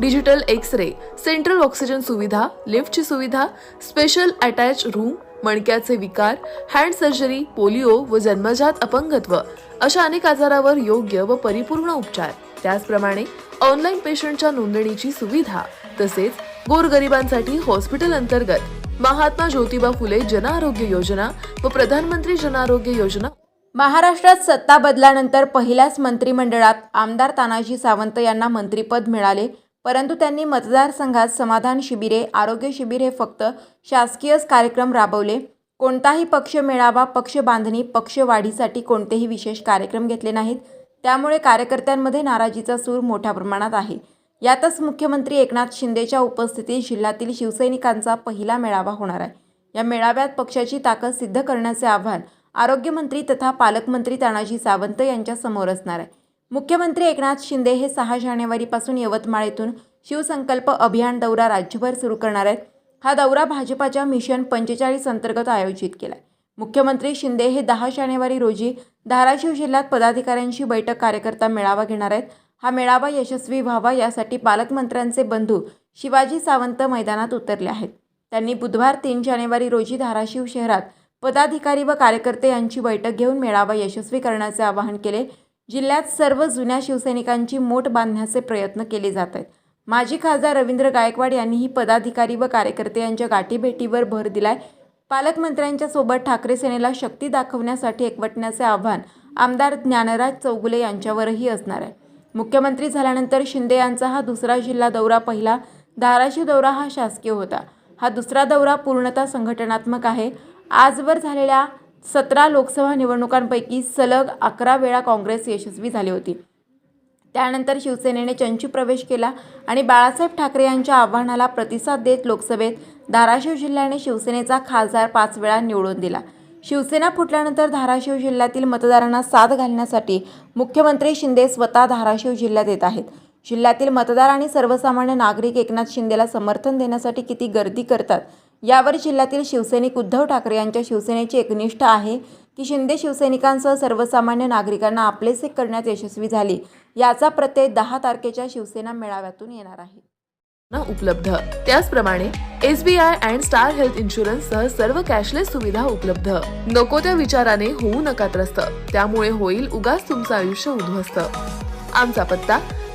digital X ray central oxygen सुविधा लिफ्टची सुविधा स्पेशल अटॅच रूम मणक्याचे विकार हँड सर्जरी पोलिओ व जन्मजात अपंगत्व अशा अनेक आजारावर योग्य व परिपूर्ण उपचार. त्याचप्रमाणे ऑनलाईन पेशंटच्या नोंदणीची सुविधा तसेच गोरगरिबांसाठी हॉस्पिटल अंतर्गत महात्मा ज्योतिबा फुले जन आरोग्य योजना व प्रधानमंत्री जन आरोग्य योजना. महाराष्ट्रात सत्ता बदलानंतर पहिल्याच मंत्रिमंडळात आमदार तानाजी सावंत यांना मंत्रिपद मिळाले. परंतु त्यांनी मतदारसंघात समाधान शिबिरे आरोग्य शिबिर हे फक्त शासकीयच कार्यक्रम राबवले. कोणताही पक्ष मेळावा पक्ष बांधणी पक्ष वाढीसाठी कोणतेही विशेष कार्यक्रम घेतले नाहीत. त्यामुळे कार्यकर्त्यांमध्ये नाराजीचा सूर मोठ्या प्रमाणात आहे. यातच मुख्यमंत्री एकनाथ शिंदेच्या उपस्थितीत जिल्ह्यातील शिवसैनिकांचा पहिला मेळावा होणार आहे. या मेळाव्यात पक्षाची ताकद सिद्ध करण्याचे आव्हान आरोग्यमंत्री तथा पालकमंत्री तानाजी सावंत यांच्यासमोर असणार आहे. मुख्यमंत्री एकनाथ शिंदे हे सहा जानेवारीपासून यवतमाळ येथून शिवसंकल्प अभियान दौरा राज्यभर सुरू करणार आहेत. हा दौरा भाजपाच्या मिशन पंचेचाळीस अंतर्गत आयोजित केला आहे मुख्यमंत्री शिंदे हे दहा जानेवारी रोजी धाराशिव जिल्ह्यात पदाधिकाऱ्यांशी बैठक कार्यकर्ता मेळावा घेणार आहेत. हा मेळावा यशस्वी व्हावा यासाठी पालकमंत्र्यांचे बंधू शिवाजी सावंत मैदानात उतरले आहेत. त्यांनी बुधवार तीन जानेवारी रोजी धाराशिव शहरात पदाधिकारी व कार्यकर्ते यांची बैठक घेऊन मेळावा यशस्वी करण्याचे आवाहन केले. जिल्ह्यात सर्व जुन्या शिवसैनिकांची मोठ बांधण्याचे प्रयत्न केले जात आहेत. माजी खासदार रवींद्र गायकवाड यांनीही पदाधिकारी व कार्यकर्ते यांच्या गाठीभेटीवर भर दिलाय. पालकमंत्र्यांच्या सोबत ठाकरे सेनेला शक्ती दाखवण्यासाठी एकवटण्याचे आव्हान आमदार ज्ञानराज चौगुले यांच्यावरही असणार आहे. मुख्यमंत्री झाल्यानंतर शिंदे यांचा हा दुसरा जिल्हा दौरा पहिला धाराशिव दौरा हा शासकीय होता. हा दुसरा दौरा पूर्णतः संघटनात्मक आहे. आजवर झालेल्या सतरा लोकसभा निवडणुकांपैकी सलग अकरा वेळा काँग्रेस यशस्वी झाली होती. त्यानंतर शिवसेनेने चंचू प्रवेश केला आणि बाळासाहेब ठाकरे यांच्या आव्हानाला प्रतिसाद देत लोकसभेत धाराशिव जिल्ह्याने शिवसेनेचा खासदार पाच वेळा निवडून दिला. शिवसेना फुटल्यानंतर धाराशिव जिल्ह्यातील मतदारांना साथ घालण्यासाठी मुख्यमंत्री शिंदे स्वतः धाराशिव जिल्ह्यात येत आहेत. जिल्ह्यातील मतदार आणि सर्वसामान्य नागरिक एकनाथ शिंदेला समर्थन देण्यासाठी किती गर्दी करतात यावर जिल्ह्यातील शिवसैनिक उद्धव ठाकरे यांच्या शिवसेनेची एकनिष्ठ आहे की शिंदे शिवसैनिकांसह सर्वसामान्य नागरिकांना आपलेसे करण्यात यशस्वी झाली याचा प्रत्यय दहा तारखेच्या शिवसेना मेळाव्यातून येणार आहे. उपलब्ध. त्याचप्रमाणे S B I and star health insurance सह सर्व कॅशलेस सुविधा उपलब्ध. नको त्या विचाराने होऊ नका त्रस्त. त्यामुळे होईल उगाच तुमचं आयुष्य उद्ध्वस्त. आमचा पत्ता